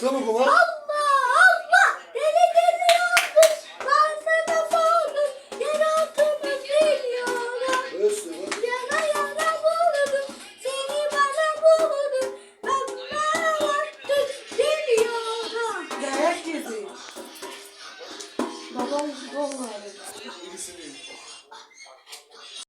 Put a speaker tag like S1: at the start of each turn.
S1: Çabuk ama.
S2: Allah Allah deli deli yandım. Ben sana boğdum. Yer altını biliyorum.
S1: Öyle bak.
S2: Yana yana buldum. Seni bana buldum. Ben bana baktım. Biliyorum.
S3: Dayak yedi. Babam gol verdi.
S1: İyisini.